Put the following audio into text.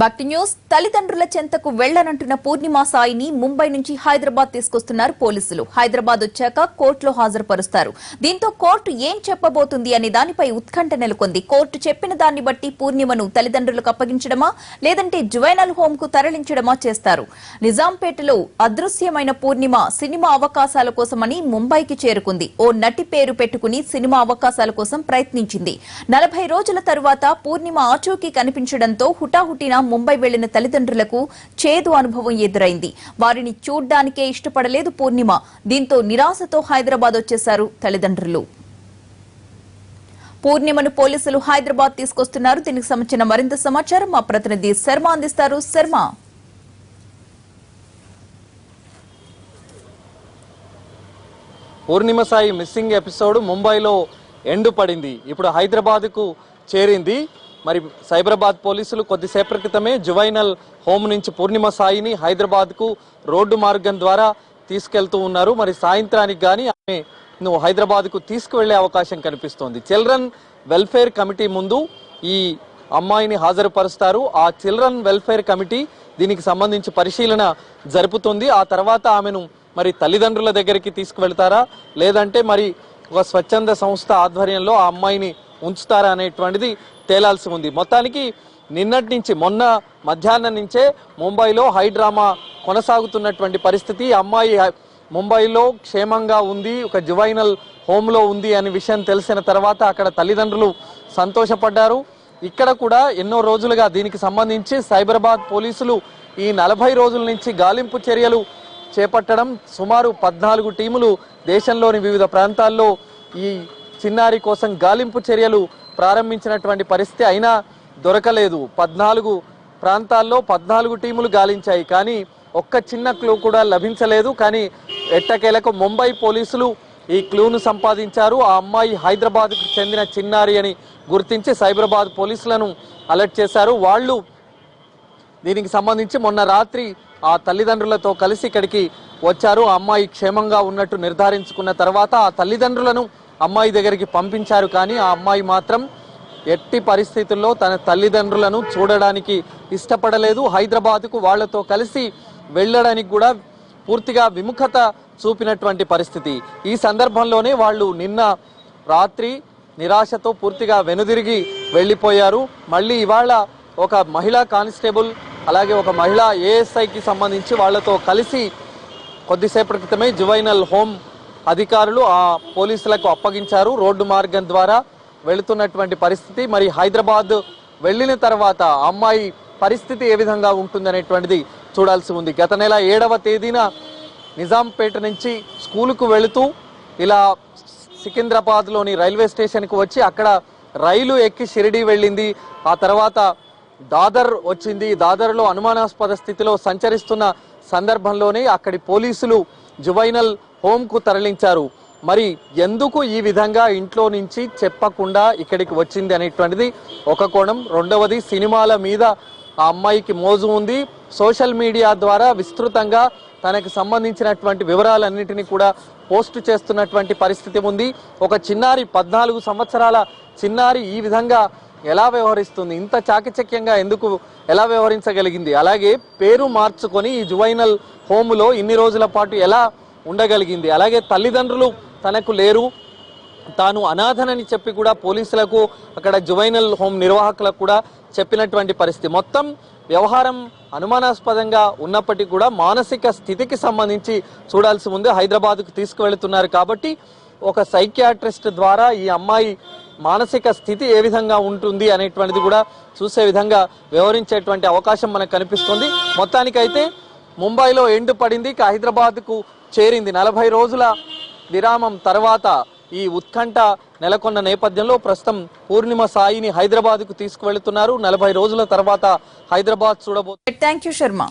భక్తి న్యూస్ తల్లిదండ్రుల చెంతకు వెళ్ళనంటున్న పూర్ణిమ సాయిని ముంబై నుంచి హైదరాబాద్ తీసుకొస్తున్నారు పోలీసులు. హైదరాబాద్ వచ్చాక కోర్టులో హాజరుపరుస్తారు. దీంతో కోర్టు ఏం చెప్పబోతుంది అనే దానిపై ఉత్కంఠ నెలకొంది. కోర్టు చెప్పిన దాన్ని బట్టి పూర్ణిమను తల్లిదండ్రులకు అప్పగించడమా లేదంటే జువైనల్ హోమ్కు తరలించడమా చేస్తారు. నిజాంపేటలో అదృశ్యమైన పూర్ణిమ సినిమా అవకాశాల కోసమని ముంబైకి చేరుకుంది. ఓ నటి పేరు పెట్టుకుని సినిమా అవకాశాల కోసం ప్రయత్నించింది. నలభై రోజుల తరువాత పూర్ణిమ ఆచూకీ కనిపించడంతో హుటాహుటిన ముంబై వెళ్ళిన తల్లిదండ్రులకు చేదు అనుభవం ఎదురైంది. వారిని చూడ్డానికే ఇష్టపడలేదు పూర్ణిమ. దీంతో నిరాశతో హైదరాబాద్ వచ్చేశారు తల్లిదండ్రులు. పూర్ణిమను పోలీసులు హైదరాబాద్ తీసుకొస్తున్నారు. దీనికి సంబంధించిన మరింత సమాచారం మా ప్రతినిధి శర్మ అందిస్తారు. శర్మ. పూర్ణిమ సాయి మిస్సింగ్ ఎపిసోడ్ ముంబైలో ఎండు పడింది. ఇప్పుడు హైదరాబాద్కు చేరింది. మరి సైబరాబాద్ పోలీసులు కొద్దిసేపటి క్రితమే జువైనల్ హోమ్ నుంచి పూర్ణిమ సాయిని హైదరాబాద్కు రోడ్డు మార్గం ద్వారా తీసుకెళ్తూ ఉన్నారు. మరి సాయంత్రానికి కానీ ఆమె నువ్వు హైదరాబాద్కు తీసుకువెళ్ళే అవకాశం కనిపిస్తోంది. చిల్డ్రన్ వెల్ఫేర్ కమిటీ ముందు ఈ అమ్మాయిని హాజరుపరుస్తారు. ఆ చిల్డ్రన్ వెల్ఫేర్ కమిటీ దీనికి సంబంధించి పరిశీలన జరుపుతుంది. ఆ తర్వాత ఆమెను మరి తల్లిదండ్రుల దగ్గరికి తీసుకువెళ్తారా? లేదంటే మరి ఒక స్వచ్ఛంద సంస్థ ఆధ్వర్యంలో ఆ అమ్మాయిని ఉంచుతారా అనేటువంటిది తేలాల్సి ఉంది. మొత్తానికి నిన్నటి నుంచి మొన్న మధ్యాహ్నం నుంచే ముంబైలో హై డ్రామా కొనసాగుతున్నటువంటి పరిస్థితి. అమ్మాయి ముంబైలో క్షేమంగా ఉంది ఒక జువైనల్ హోమ్లో ఉంది అనే విషయం తెలిసిన తర్వాత అక్కడ తల్లిదండ్రులు సంతోషపడ్డారు. ఇక్కడ కూడా ఎన్నో రోజులుగా దీనికి సంబంధించి సైబరాబాద్ పోలీసులు ఈ నలభై రోజుల నుంచి గాలింపు చర్యలు చేపట్టడం సుమారు పద్నాలుగు టీములు దేశంలోని వివిధ ప్రాంతాల్లో ఈ చిన్నారి కోసం గాలింపు చర్యలు ప్రారంభించినటువంటి పరిస్థితి అయినా దొరకలేదు. పద్నాలుగు ప్రాంతాల్లో పద్నాలుగు టీములు గాలించాయి. కానీ ఒక్క చిన్న క్లూ కూడా లభించలేదు. కానీ ఎట్టకేలకు ముంబై పోలీసులు ఈ క్లూను సంపాదించారు. ఆ అమ్మాయి హైదరాబాద్కు చెందిన చిన్నారి అని గుర్తించి సైబరాబాద్ పోలీసులను అలర్ట్ చేశారు. వాళ్ళు దీనికి సంబంధించి మొన్న రాత్రి ఆ తల్లిదండ్రులతో కలిసి ఇక్కడికి వచ్చారు. ఆ అమ్మాయి క్షేమంగా ఉన్నట్టు నిర్ధారించుకున్న తర్వాత ఆ తల్లిదండ్రులను అమ్మాయి దగ్గరికి పంపించారు కానీ ఆ అమ్మాయి మాత్రం ఎట్టి పరిస్థితుల్లో తన తల్లిదండ్రులను చూడడానికి ఇష్టపడలేదు. హైదరాబాద్కు వాళ్ళతో కలిసి వెళ్ళడానికి కూడా పూర్తిగా విముఖత చూపినటువంటి పరిస్థితి. ఈ సందర్భంలోనే వాళ్ళు నిన్న రాత్రి నిరాశతో పూర్తిగా వెనుదిరిగి వెళ్ళిపోయారు. మళ్ళీ ఇవాళ ఒక మహిళా కానిస్టేబుల్ అలాగే ఒక మహిళా ఏఎస్ఐకి సంబంధించి వాళ్ళతో కలిసి కొద్దిసేపటి క్రితమే జువైనల్ హోమ్ అధికారులు ఆ పోలీసులకు అప్పగించారు. రోడ్డు మార్గం ద్వారా వెళుతున్నటువంటి పరిస్థితి. మరి హైదరాబాద్ వెళ్ళిన తర్వాత అమ్మాయి పరిస్థితి ఏ విధంగా ఉంటుందనేటువంటిది చూడాల్సి ఉంది. గత నెల ఏడవ తేదీన నిజాంపేట నుంచి స్కూలుకు వెళుతూ ఇలా సికింద్రాబాద్లోని రైల్వే స్టేషన్కు వచ్చి అక్కడ రైలు ఎక్కి షిరిడి వెళ్ళింది. ఆ తర్వాత దాదర్ వచ్చింది. దాదర్లో అనుమానాస్పద స్థితిలో సంచరిస్తున్న సందర్భంలోనే అక్కడి పోలీసులు జువైనల్ హోంకు తరలించారు. మరి ఎందుకు ఈ విధంగా ఇంట్లో నుంచి చెప్పకుండా ఇక్కడికి వచ్చింది అనేటువంటిది ఒక కోణం. రెండవది సినిమాల మీద ఆ అమ్మాయికి మోజు ఉంది. సోషల్ మీడియా ద్వారా విస్తృతంగా తనకు సంబంధించినటువంటి వివరాలన్నింటినీ కూడా పోస్ట్ చేస్తున్నటువంటి పరిస్థితి ఉంది. ఒక చిన్నారి పద్నాలుగు సంవత్సరాల చిన్నారి ఈ విధంగా ఎలా వ్యవహరిస్తుంది? ఇంత చాకచక్యంగా ఎందుకు ఎలా వ్యవహరించగలిగింది? అలాగే పేరు మార్చుకొని ఈ జువైనల్ హోములో ఇన్ని రోజుల పాటు ఎలా ఉండగలిగింది. అలాగే తల్లిదండ్రులు తనకు లేరు. తాను అనాథనని చెప్పి కూడా పోలీసులకు అక్కడ జువైనల్ హోమ్ నిర్వాహకులకు కూడా చెప్పినటువంటి పరిస్థితి. మొత్తం వ్యవహారం అనుమానాస్పదంగా ఉన్నప్పటికీ కూడా మానసిక స్థితికి సంబంధించి చూడాల్సి ఉంది. హైదరాబాద్కు తీసుకువెళుతున్నారు కాబట్టి ఒక సైకియాట్రిస్ట్ ద్వారా ఈ అమ్మాయి మానసిక స్థితి ఏ విధంగా ఉంటుంది అనేటువంటిది కూడా చూసే విధంగా వ్యవహరించేటువంటి అవకాశం మనకు కనిపిస్తుంది. మొత్తానికైతే ముంబైలో ఎండు పడింది. హైదరాబాద్కు చేరింది. నలభై రోజుల విరామం తర్వాత ఈ ఉత్కంఠ నెలకొన్న నేపథ్యంలో ప్రస్తుతం పూర్ణిమ సాయిని హైదరాబాద్కు తీసుకువెళుతున్నారు. నలభై రోజుల తర్వాత హైదరాబాద్ చూడబో థ్యాంక్ యూ శర్మ